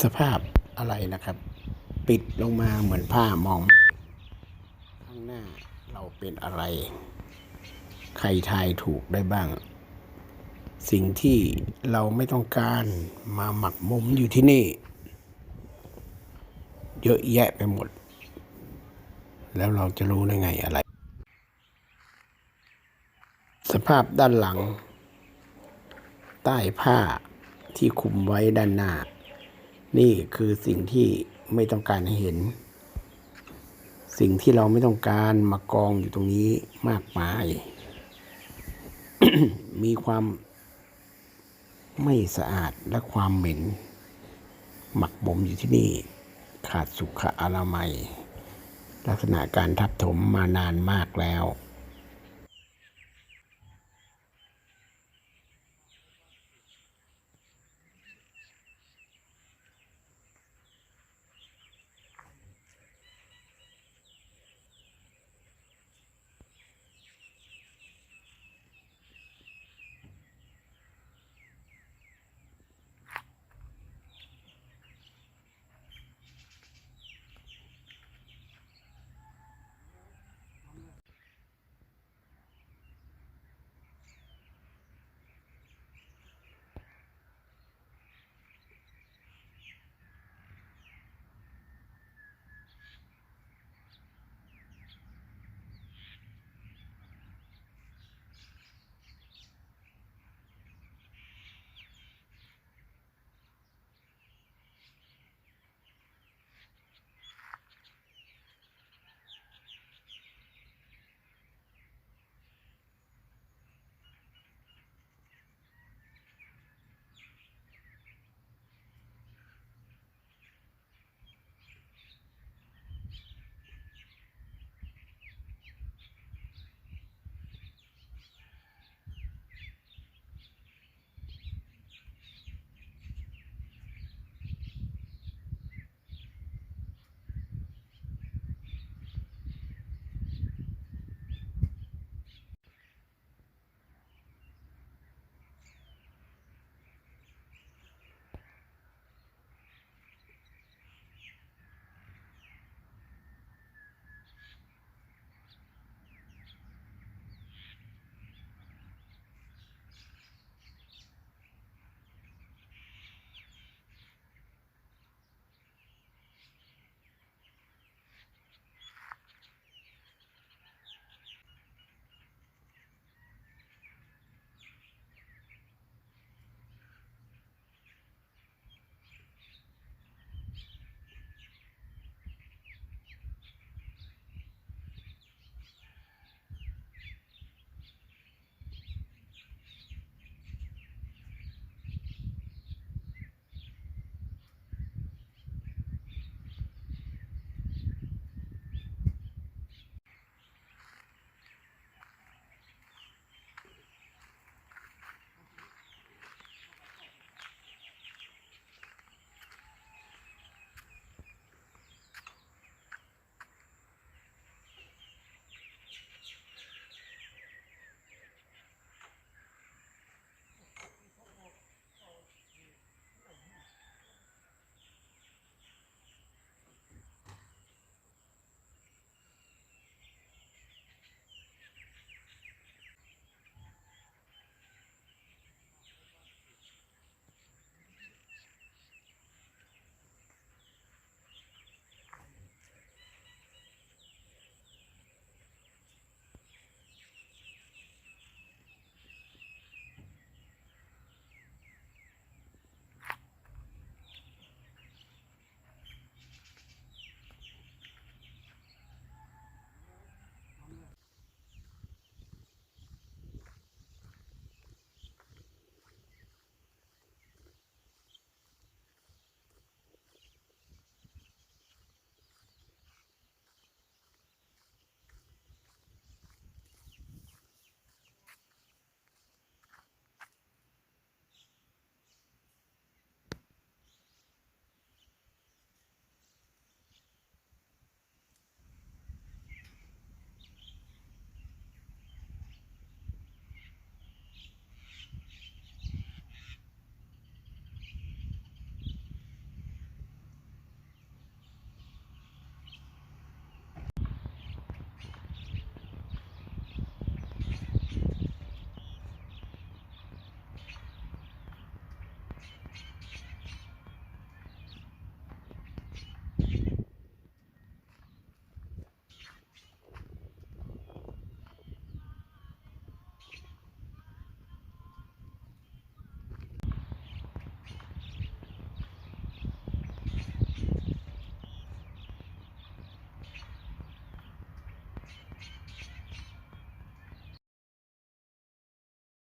สภาพอะไรนะครับ ปิดลงมาเหมือนผ้ามอง ข้างหน้าเราเป็นอะไร ใครทายถูกได้บ้าง สิ่งที่เราไม่ต้องการมาหมักหมมอยู่ที่นี่ เยอะแยะไปหมด แล้วเราจะรู้ได้ไงอะไร สภาพด้านหลัง ใต้ผ้าที่คุมไว้ด้านหน้า นี่คือสิ่งที่ไม่ต้องการให้เห็น สิ่งที่เราไม่ต้องการมากองอยู่ตรงนี้มากมาย มีความไม่สะอาดและความเหม็น หมักบ่มอยู่ที่นี่ ขาดสุขอนามัย ลักษณะการทับถมมานานมากแล้ว